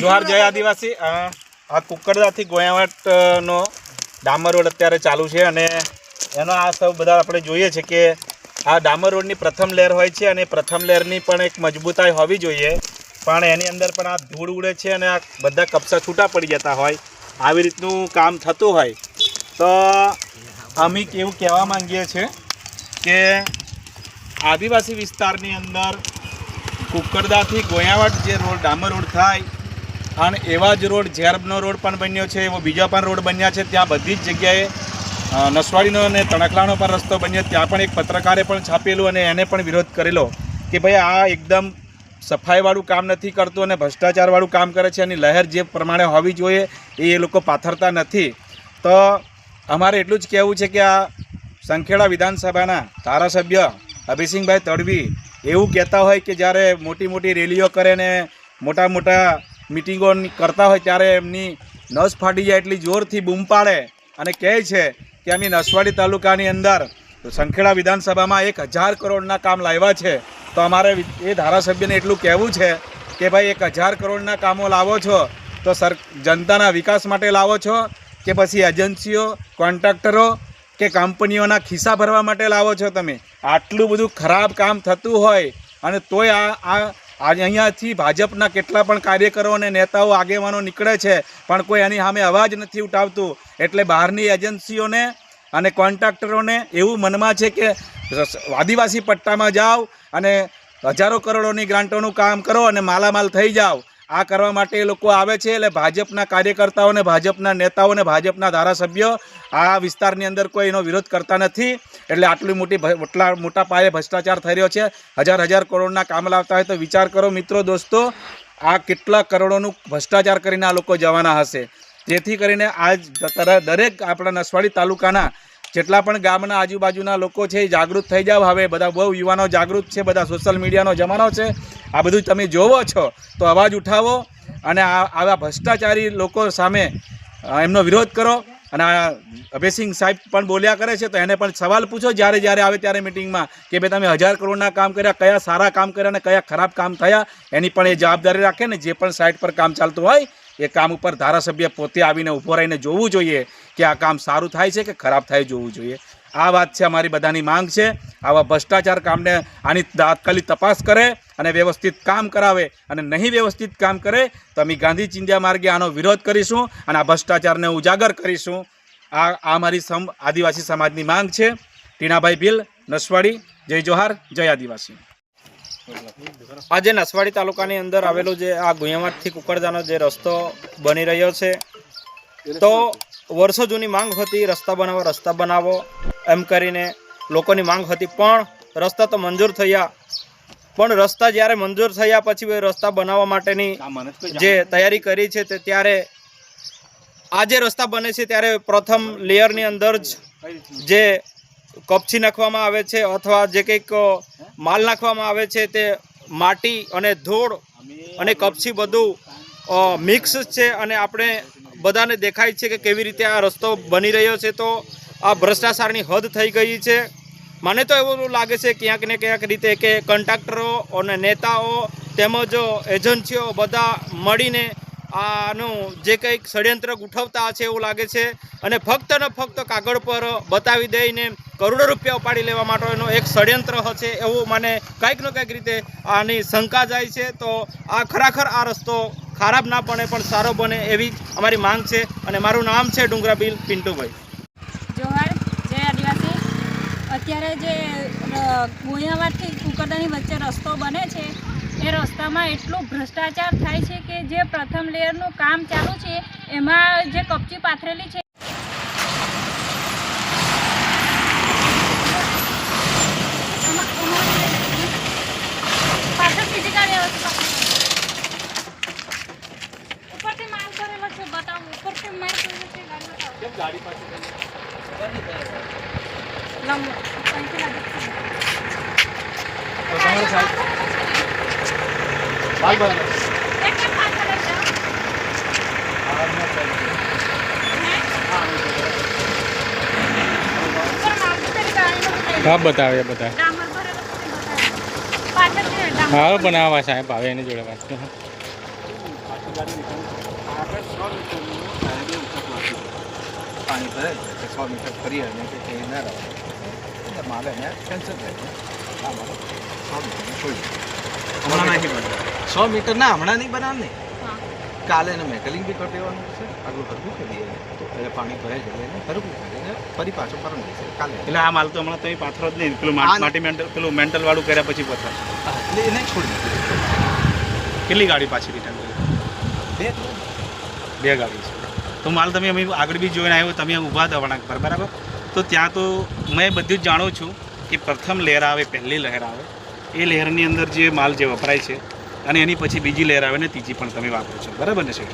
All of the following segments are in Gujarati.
જોહાર જય આદિવાસી. આ કુકરદાથી ગોયાવાટ નો ડામર રોડ અત્યારે ચાલુ છે અને એનો આ સૌ બધા આપણે જોઈએ છે કે આ ડામર રોડની પ્રથમ લહેર હોય છે અને પ્રથમ લહેરની પણ એક મજબૂતાઈ હોવી જોઈએ. પણ એની અંદર પણ આ ધૂળ ઉડે છે અને આ બધા કપસા છૂટા પડી જતા હોય. આવી રીતનું કામ થતું હોય. તો અમે એવું કહેવા માંગીએ છીએ કે આદિવાસી વિસ્તારની અંદર કુકરદાથી ગોયાવાડ જે રોડ, ડામર રોડ થાય, અને એવા જ રોડ ઝેરબનો રોડ પણ બન્યો છે, એવો બીજા પણ રોડ બન્યા છે, ત્યાં બધી જ જગ્યાએ નસવાડીનો અને તણખલાનો પણ રસ્તો બન્યો, ત્યાં પણ એક પત્રકારે પણ છાપેલું અને એને પણ વિરોધ કરેલો કે ભાઈ આ એકદમ સફાઈવાળું કામ નથી કરતું અને ભ્રષ્ટાચારવાળું કામ કરે છે અને લહેર જે પ્રમાણે હોવી જોઈએ એ લોકો પાથરતા નથી. તો અમારે એટલું જ કહેવું છે કે આ સંખેડા વિધાનસભાના ધારાસભ્ય અભિસિંહભાઈ તડવી એવું કહેતા હોય કે જ્યારે મોટી મોટી રેલીઓ કરે ને મોટા મોટા મિટિંગો કરતા હોય ત્યારે એમની નસ ફાટી જાય એટલી જોરથી બૂમ પાડે અને કહે છે કે અમે નસવાડી તાલુકાની અંદર સંખેડા વિધાનસભામાં એક હજાર કરોડના કામ લાવ્યા છે. તો અમારે એ ધારાસભ્યને એટલું કહેવું છે કે ભાઈ એક હજાર કરોડના કામો લાવો છો, તો સર, જનતાના વિકાસ માટે લાવો છો કે પછી એજન્સીઓ, કોન્ટ્રાક્ટરો કે કંપનીઓના ખિસ્સા ભરવા માટે લાવો છો તમે? આટલું બધું ખરાબ કામ થતું હોય અને તોય આ આ અહીંયાથી ભાજપના કેટલા પણ કાર્યકરો અને નેતાઓ આગેવાનો નીકળે છે, પણ કોઈ એની સામે અવાજ નથી ઉઠાવતું. એટલે બહારની એજન્સીઓને અને કોન્ટ્રાક્ટરોને એવું મનમાં છે કે આદિવાસી પટ્ટામાં જાઓ અને હજારો કરોડોની ગ્રાન્ટોનું કામ કરો અને માલામાલ થઈ જાઓ. આ કરવા માટે એ લોકો આવે છે એટલે ભાજપના કાર્યકર્તાઓને, ભાજપના નેતાઓને, ભાજપના ધારાસભ્યો આ વિસ્તારની અંદર કોઈ એનો વિરોધ કરતા નથી. એટલે આટલી મોટી એટલા મોટા પાયે ભ્રષ્ટાચાર થઈ રહ્યો છે. હજાર હજાર કરોડના કામ લાવતા હોય તો વિચાર કરો મિત્રો દોસ્તો, આ કેટલા કરોડોનું ભ્રષ્ટાચાર કરીને આ લોકો જવાના હશે. જેથી કરીને આજ દરેક આપણા નસવાડી તાલુકાના જેટલા પણ ગામના આજુબાજુના લોકો છે એ જાગૃત થઈ જાવ હવે બધા બહુ યુવાનો જાગૃત છે, બધા સોશિયલ મીડિયાનો જમાનો છે. આ બધું તમે જોવો છો તો અવાજ ઉઠાવો અને આવા ભ્રષ્ટાચારી લોકો સામે એમનો વિરોધ કરો. અને અભયસિંહ સાહેબ પણ બોલ્યા કરે છે તો એને પણ સવાલ પૂછો. જ્યારે જ્યારે આવે ત્યારે મિટિંગમાં કે ભાઈ તમે હજાર કરોડના કામ કર્યા, કયા સારા કામ કર્યા અને કયા ખરાબ કામ થયા, એની પણ એ જવાબદારી રાખે ને જે પણ સાઇટ પર કામ ચાલતું હોય એ કામ ઉપર ધારાસભ્ય પોતે આવીને ઊભો રહીને જોવું જોઈએ કે આ કામ સારું થાય છે કે ખરાબ થાય જોવું જોઈએ. આ વાત છે અમારી બધાની માંગ છે. આવા ભ્રષ્ટાચાર કામને આની તાત્કાલિક તપાસ કરે અને વ્યવસ્થિત કામ કરાવે અને નહીં વ્યવસ્થિત કામ કરે તો અમે ગાંધી ચિંધ્યા માર્ગે આનો વિરોધ કરીશું અને આ ભ્રષ્ટાચારને ઉજાગર કરીશું. આ આ મારી સમ, આદિવાસી સમાજની માંગ છે. ટીણાભાઈ ભીલ, નસવાડી, જય જોહાર, જય આદિવાસી. આજે નસવાડી તાલુકાની અંદર આવેલો જે આ ગુયાવાટથી કુકરદાનો જે રસ્તો બની રહ્યો છે તો વર્ષો જૂની માંગ હતી રસ્તા બનાવો રસ્તા બનાવો એમ કરીને લોકોની માંગ હતી પણ રસ્તા તો મંજૂર થયા. પણ રસ્તા જ્યારે મંજૂર થયા પછી રસ્તા બનાવવા માટેની જે તૈયારી કરી છે તે ત્યારે આજે રસ્તા બને છે ત્યારે પ્રથમ લેયરની અંદર જ જે કપચી નાખવામાં આવે છે અથવા જે કંઈક માલ નાખવામાં આવે છે તે માટી અને ધૂળ અને કપછી બધું મિક્સ છે અને આપણે બધાને દેખાય છે કે કેવી રીતે આ રસ્તો બની રહ્યો છે તો આ ભ્રષ્ટાચારની હદ થઈ ગઈ છે. મને તો એવું લાગે છે ક્યાંક ને ક્યાંક રીતે કે કન્ટ્રાક્ટરો અને નેતાઓ તેમજ એજન્સીઓ બધા મળીને આનું જે કંઈક ષડયંત્ર ગોઠવતા છે એવું લાગે છે અને ફક્ત ને ફક્ત કાગળ પર બતાવી દઈને કરોડો રૂપિયા ઉપાડી લેવા માટેનો એક ષડયંત્ર હશે એવું મને કંઈક ને કંઈક રીતે આની શંકા જાય છે. તો આ ખરેખર આ રસ્તો ખરાબ ના બને પણ સારો બને એવી અમારી માંગ છે અને મારું નામ છે ડુંગરાબીલ પિન્ટુભાઈ. જોહાર, જય આદિવાસી. અત્યારે જે ગોયાવાડથી કુકરદાની વચ્ચે રસ્તો બને છે, એ રસ્તામાં એટલું ભ્રષ્ટાચાર થાય છે કે જે પ્રથમ લેયરનું કામ ચાલુ છે, એમાં જે કપચી પાથરેલી છે એમાં- એમાં- પાછળ બીજી ગાડી આવે છે ઉપરથી માલ કરેલો છે બતાવો ઉપરથી માલ કરેલો છે ગાડી બતાવો લંબો અહીંથી લાગે છે. એક એક પાછળ લઈ જાઓ. ઉપર માલ કરેલી ગાડીનો જાઓ. હા બતાવે બતાવો. હા બનાવવા સાહેબ આવે એની જોડે વાત તો. આખી ગાડી નીકળી આગળ સો મીટરનું હાઈવે ઉપર પહોંચ્યું. પાણી ભરે છે સો મીટર ફરી અને કે એ ના રહે. એટલે મારે એને કેન્સલ થાય છે આ મારે સો મીટરનું છોડી હમણાં નહીં બંધ સો મીટર ના હમણાં નહીં બનાવ ને. કાલે એને મેટલિંગ બી કરી દેવાનું છે. આગળ હરકું કરી દઈએ તો એટલે પાણી ભરે છે એને હરકું કરીને ફરી પાછું પરમ જશે કાલે. એટલે આ માલ તો હમણાં તો એ પાથરો જ નહીં પેલું માટી મેન્ટલ પેલું મેન્ટલ વાળું કર્યા પછી પથરા. એટલે એને છોડી દીધું. કેટલી ગાડી પાછી રિટર્ન કરી? બે બે ગાડી છે. તો માલ તમે અમે આગળ બી જોઈને આવ્યો તમે ઊભા હતા વળાંક પર બરાબર? તો ત્યાં તો મેં બધું જ જાણું છું કે પ્રથમ લહેર આવે પહેલી લહેર આવે. એ લહેરની અંદર જે માલ જે વપરાય છે અને એની પછી બીજી લહેર આવે ને ત્રીજી પણ તમે વાપરો છો. બરાબર ને છે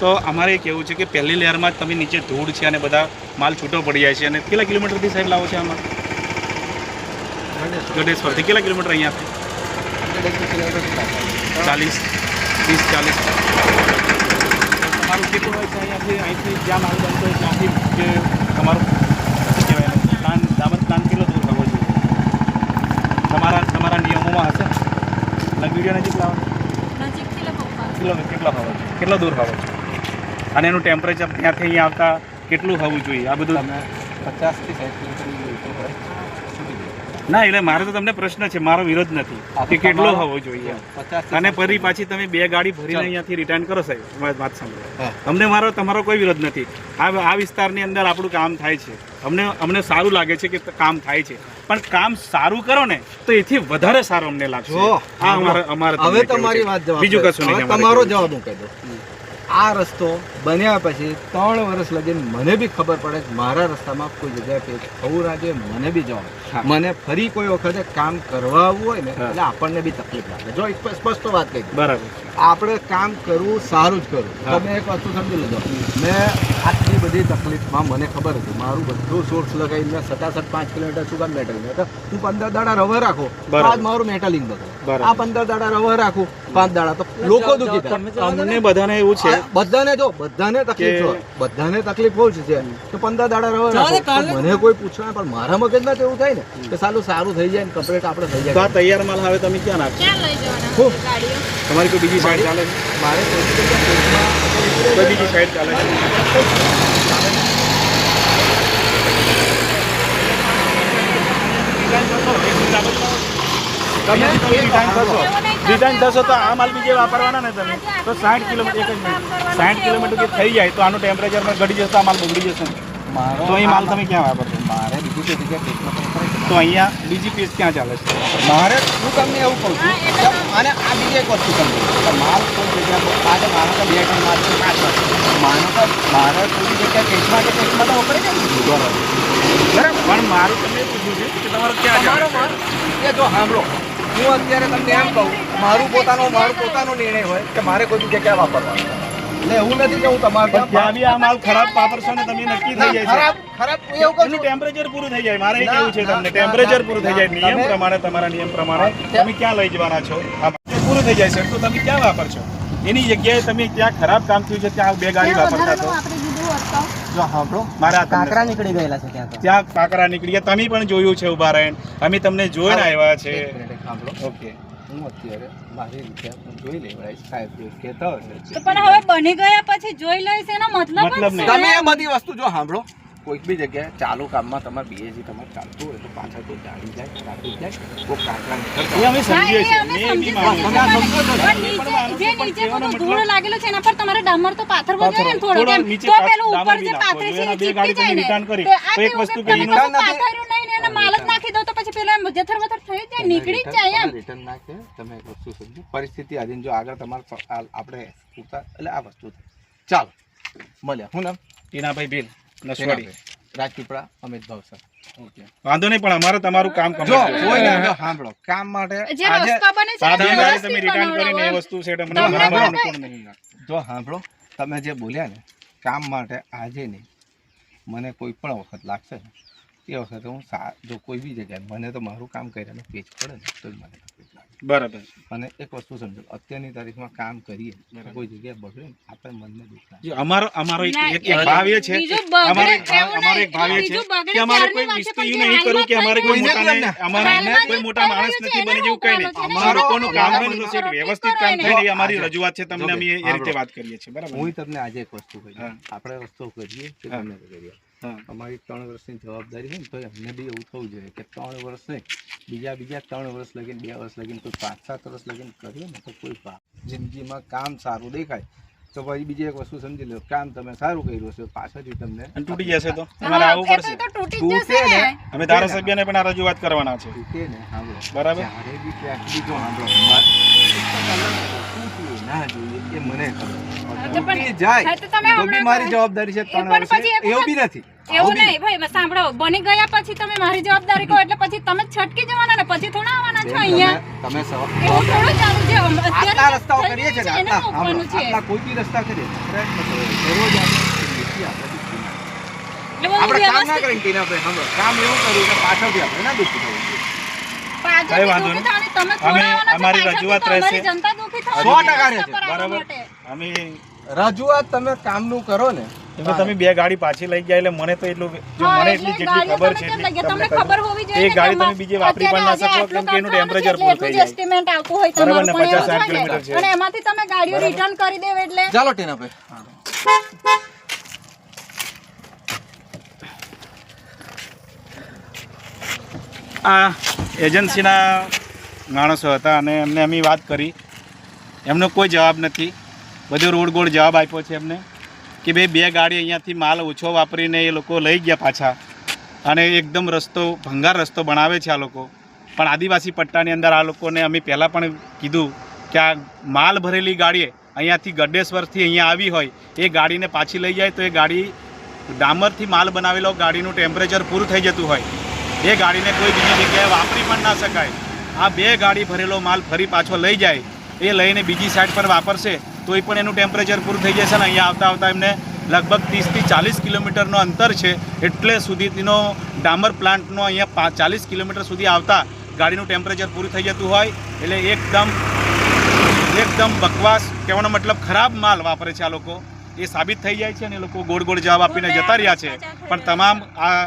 તો અમારે એ કહેવું છે કે પહેલી લહેરમાં જ તમે નીચે ધૂળ છે અને બધા માલ છૂટો પડી જાય છે. અને કેટલા કિલોમીટરથી સાહેબ લાવો છો આમાં? ગઢેશ્વરથી કેટલા કિલોમીટર અહીંયાથી? ચાલીસ વીસ ચાલીસ. તમારું કેટલું હોય છે અહીંયાથી અહીંથી જ્યાં મારું બનતું હોય ત્યાંથી જે તમારું શું કહેવાય પ્લાન દામન પ્લાન કેટલો દૂર હોવો જોઈએ તમારા તમારા નિયમોમાં હશે? ને વીડિયો નજીક લાવો. નજીકથી લે પપ્પા કેટલો કેટલો હોવો જોઈએ કેટલો દૂર હોવો જોઈએ અને એનું ટેમ્પરેચર ત્યાંથી અહીંયા આવતા? કેટલું હોવું જોઈએ? આ બધું અમે પચાસથી સાઠ કિલોમીટર ના એટલે મારો તો તમને પ્રશ્ન છે મારો વિરોધ નથી. કે કેટલો હોવો જોઈએ. અને ફરી પાછી તમે બે ગાડી ભરીને અહીંયાથી રિટર્ન કરો સાહેબ વાત- સાંભળો. અમને મારો તમારો કોઈ વિરોધ નથી. આ આ વિસ્તારની અંદર આપણું કામ થાય છે. અમને અમને સારું લાગે છે કે કામ થાય છે. પણ કામ સારું કરો ને તો એથી વધારે સારું અમને લાગશે. આ અમારે અમારે હવે તમારી વાત જવાબ બીજું કશું નહીં તમારો જવાબ હું કહી દઉં. આ રસ્તો બન્યા પછી ત્રણ વર્ષ લગીને મને બી ખબર પડે કે મારા રસ્તામાં કોઈ જગ્યાએ પેચ થવું ના મને બી જવાનું જવાબ મને ફરી કોઈ વખતે કામ કરવા હોય ને એટલે આપણને બી તકલીફ લાગે. જો એક સ્પષ્ટ વાત કહી બરાબર. આપણે કામ કરવું સારું જ કરવું. તમે એક વસ્તુ સમજી લેજો. મેં આટલી બધી તકલીફમાં મને ખબર હતી મારું બધું સોર્સ લગાવી મેં સતાસઠ પાંચ કિલોમીટર શું કામ મેટલિંગ તો હું પંદર દાડા રવા રાખો બરાબર. આજ મારું મેટલિંગ બધું. આ પંદર દાડા રવા રાખું પાંચ દાડા. તો લોકો દુખી અમને બધાને એવું છે બધાને જો બધાને તકલીફ હોય બધાને તકલીફ હોય છે. તો પંદર દાડા રવા રાખો. મને કોઈ પૂછવા પણ મારા મગજમાં તો એવું થાય ને કે સાલું સારું થઈ જાય ને કમ્પ્લીટ આપણે થઈ તો આ તૈયાર માલ હવે તમે ક્યાં નાખશો? ક્યાં લઈ જવાના? હું? ગાડીઓ? તમારી કોઈ બીજી સાઈડ ચાલે મારે કોઈ બીજી સાઈડ ચાલે તમે તમે રિટર્ન થશો રિટર્ન થશો તો આ માલ બીજે વાપરવાના ને તમે તો સાઠ કિલોમીટર એક જ મિનિટ સાઠ કિલોમીટર જે થઈ જાય તો આનું ટેમ્પરેચરમાં ઘટી જશે આ માલ બગડી જશે. તો અહીં માલ તમે ક્યાં વાપરશો? મારે બીજું કોઈ જગ્યાએ તો અહીંયા બીજી પીસ ક્યાં ચાલે છે? મારે હું તમને એવું કહું છું કે અને આ બીજી એક વસ્તુ તમને માલ કોઈ જગ્યા આજે મારો તો બે ટન માલ છે પાંચ વર્ષ માનો તો મારે કોઈ જગ્યા કેસમાં કે કેસમાં તો વપરાય જાય બરાબર બરાબર. પણ મારું તમને એ પૂછવું છે કે તમારો ક્યાં ચાલે માલ એ જો સાંભળો. હું અત્યારે તમને એમ કહું મારું પોતાનો મારું પોતાનો નિર્ણય હોય કે મારે કોઈ જગ્યા વાપરવાનું. એટલે એવું નથી કે હું તમારે પણ ત્યાં બી આ માલ ખરાબ વાપરશો ને તમે નક્કી થઈ જાય ખરાબ ખરાબ એવું કહું છું. ટેમ્પરેચર પૂરું થઈ જાય. મારે કેવું છે તમને? ટેમ્પરેચર પૂરું થઈ જાય. નિયમ પ્રમાણે તમારા નિયમ પ્રમાણે. તમે ક્યાં લઈ જવાના છો? પૂરું થઈ જાય છે. તો તમે ક્યાં વાપરશો એની જગ્યાએ તમે ત્યાં ખરાબ કામ થયું છે ત્યાં બે ગાડી વાપરતા છો. આપણે કીધું હોત. તો જો સાંભળો મારા કાંકરા નીકળી ગયેલા છે ત્યાં ત્યાં કાંકરા નીકળી ગયા. તમે પણ જોયું છે ઊભા રહીને. અમે તમને જોઈને આવ્યા છે. ઓકે હું અત્યારે મારી રીતે હું જોઈ લેવડાઈશ સાહેબ જો કહેતા હશે પણ હવે બની ગયા પછી જોઈ લઈશ એનો મતલબ મતલબ તમે એ બધી વસ્તુ જો સાંભળો કોઈક બી જગ્યાએ ચાલુ કામમાં તમારે બીએજી તમારે ચાલતું હોય તો પાછળ કોઈ ગાડી જાય ટ્રાફિક જાય કોઈ કાંકરા નીકળતા અમે સમજીએ છીએ નીચે- જે નીચે બધું ધૂળ લાગેલું છે એના પર તમારે ડામર તો પાથરવો જોઈએ ને થોડો કેમ? તો પેલું ઉપર જે. પાથરી છે એ ચીપકી જાય ને. તે એક વસ્તુ કે તમે નથી. પાથર્યું નહીં ને એને માલ જ નાખી દો તો પછી પેલો એમ જથર વથર થઈ જાય નીકળી જ જાય એમ. રિટર્ન નાખે તમે એક વસ્તુ સમજો. પરિસ્થિતિ આધીન જો આગળ તમારે આપણે પૂરતા એટલે આ વસ્તુ ચાલો મળ્યા. હું નામ? ટીનાભાઈ બિલ નસવાડી. રાજપીપળા અમિત ભાવ સર. વાંધો નહીં પણ અમારે તમારું કામ જો કોઈ ના સાંભળો. કામ માટે તમે રિટર્ન કરીને એ વસ્તુ છે જો સાંભળો. તમે જે બોલ્યા ને કામ માટે આજે નહીં. મને કોઈ પણ વખત લાગશે ને એ વખતે હું સા જો કોઈ બી જગ્યાએ મને તો મારું કામ કરીને પેજ પડે ને તો જ મને તકલીફ લાગે બરાબર અને એક વસ્તુ સમજો અત્યારની તારીખમાં કામ કરીએ. કોઈ જગ્યાએ બગડે ને આપણે મનને દુઃખ અમારો અમારો એક ભાવ એ છે અમારો અમારો એક ભાવ એ છે કે અમારે કોઈ વાત છે, નહીં કરું કે અમારે કોઈ નથી. અમારે કોઈ મોટા માણસ નથી બને જેવું કઈ નહીં. અમારો- લોકોનું કામ બનતું છે, વ્યવસ્થિત કામ. થઈ રહી અમારી રજૂઆત છે તમને અમે એ રીતે વાત કરીએ છીએ બરાબર હું તમને આજે એક વસ્તુ કહી આપણે વસ્તુ કરીએ કે તમને કરીએ. અમારી ત્રણ વર્ષની જવાબદારી હોય ને તો અમને બી એવું થવું જોઈએ કે ત્રણ વર્ષ નહીં બીજા બીજા ત્રણ વર્ષ લગીને બે વર્ષ લગીને કોઈ પાંચ સાત વર્ષ લગીને કરીએ ને તો કોઈ જિંદગીમાં કામ સારું દેખાય તો પછી બીજી એક વસ્તુ સમજી લો કામ તમે સારું કર્યું હશે પાછળથી તમને તૂટી જશે તો? હા, તમારે આવવું એ પડશે તો તૂટી જ તૂટે ને. અમે ધારાસભ્યને પણ આ રજૂઆત કરવાના છે. બરાબર. મારે જવાબદારી છે એવું બી નથી. એવું નહીં ભાઈ સાંભળો. બની ગયા પછી તમે મારી જવાબદારી કહો એટલે પછી તમે છટકી જવાના ને પછી થોડા આવવાના છો અહીંયા. તમે- એવું થોડું ચાલુ છે. આટલા રસ્તાઓ કરીએ છે આટલા એને સાંભળો, રોકવાનું છે. આટલા કોઈ બી રસ્તા કરીએ. પ્રયત્ન આપણે દુઃખી આપણે કામ ના વ્યવસ્થિત. કરીને ટીનાભાઈ, સાંભળો, કામ એવું કર્યું કે પાછળથી આપણે ના દુઃખી થવું કઈ વાંધો નહીં. અમે- અમારી રજૂઆત રહેશે. જનતા દુઃખી થવાની સો ટકા રહેશે. બરાબર. અમે રજૂઆત તમે કામનું કરો ને. એટલે તમે બે ગાડી પાછી લઈ ગયા એટલે મને તો એટલું જો મને એટલી જેટલી ખબર છે એટલી તમને તમને ખબર હોવી જોઈએ એ ગાડી તમે બીજી વાપરી પણ ના શકો કેમ કે એનું ટેમ્પરેચર પૂરું થઈ જાય. estimate આવતું હોય તમારું, પણ 50 કિલોમીટર છે. અને એમાંથી તમે ગાડીઓ રિટર્ન કરી દેવ એટલે. ચાલો ટીનાભાઈ આ એજન્સીના માણસો હતા અને એમને અમે વાત કરી. એમનો કોઈ જવાબ નથી. બધો રોડ ગોળ જવાબ આપ્યો છે એમને કે ભાઈ બે ગાડી અહીંયાથી માલ ઓછો વાપરીને એ લોકો લઈ ગયા પાછા અને એકદમ રસ્તો ભંગાર રસ્તો બનાવે છે આ લોકો. પણ આદિવાસી પટ્ટાની અંદર આ લોકોને અમે પહેલાં પણ કીધું કે આ માલ ભરેલી ગાડીએ અહીંયાથી ગડેશ્વરથી અહીંયા આવી હોય, એ ગાડીને પાછી લઈ જાય તો એ ગાડી ડામરથી માલ બનાવેલો ગાડીનું ટેમ્પરેચર પૂરું થઈ જતું હોય. એ ગાડીને કોઈ બીજી જગ્યાએ વાપરી પણ ના શકાય. આ બે ગાડી ભરેલો માલ ફરી પાછો લઈ જાય, એ લઈને બીજી સાઈડ પર વાપરશે, તોય પણ એનું ટેમ્પરેચર પૂરું થઈ જશે ને અહીંયા આવતા આવતા એમને લગભગ ત્રીસથી ચાલીસ કિલોમીટરનો અંતર છે, એટલે સુધીનો ડામર પ્લાન્ટનો અહીંયા ચાલીસ કિલોમીટર સુધી આવતા ગાડીનું ટેમ્પરેચર પૂરું થઈ જતું હોય, એટલે એકદમ એકદમ બકવાસ કહેવાનો મતલબ ખરાબ માલ વાપરે છે આ લોકો. એ સાબિત થઈ જાય છે અને એ લોકો ગોળ ગોળ જવાબ આપીને જતા રહ્યા છે. પણ તમામ આ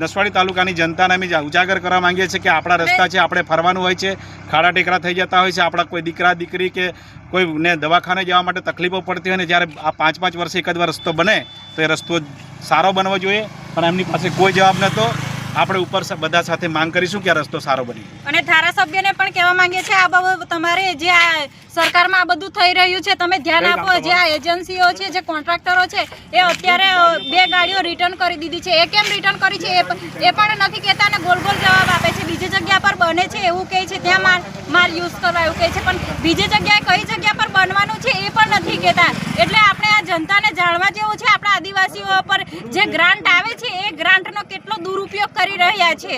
નસવાડી તાલુકાની જનતાને અમે ઉજાગર કરવા માંગીએ છીએ કે આપણા રસ્તા છે આપણે ફરવાનું હોય છે ખાડા ટેકરા થઈ જતા હોય છે આપણા કોઈ દીકરા દીકરી કે કોઈને દવાખાને જવા માટે તકલીફો પડતી હોય ને જ્યારે આ પાંચ પાંચ વર્ષે એક જ રસ્તો બને તો એ રસ્તો સારો બનવો જોઈએ. પણ એમની પાસે કોઈ જવાબ નહોતો. આપણે ઉપર બધા સાથે માંગ કરીશું કે આ રસ્તો સારો બની. અને ધારાસભ્યને પણ કહેવા માંગીએ છીએ આ બાબત તમારે જે આ સરકારમાં આ બધું થઈ રહ્યું છે તમે ધ્યાન આપો જે આ એજન્સીઓ છે જે કોન્ટ્રાક્ટરો છે એ અત્યારે બે ગાડીઓ રિટર્ન કરી દીધી છે. એ કેમ રિટર્ન કરી છે? એ પણ નથી કહેતા અને ગોલ ગોલ જવાબ આપે છે. બીજી જગ્યા પર બને છે એવું કહે છે ત્યાં માલ માલ યુઝ કરવા એવું કહે છે પણ બીજી જગ્યાએ કઈ જગ્યા પર બનવાનું છે એ પણ નથી કહેતા. એટલે આપણે જનતાને જાણવા જેવું છે આપણા આદિવાસીઓ પર જે ગ્રાન્ટ આવે છે, એ ગ્રાન્ટનો કેટલો દુરુપયોગ કરી રહ્યા છે?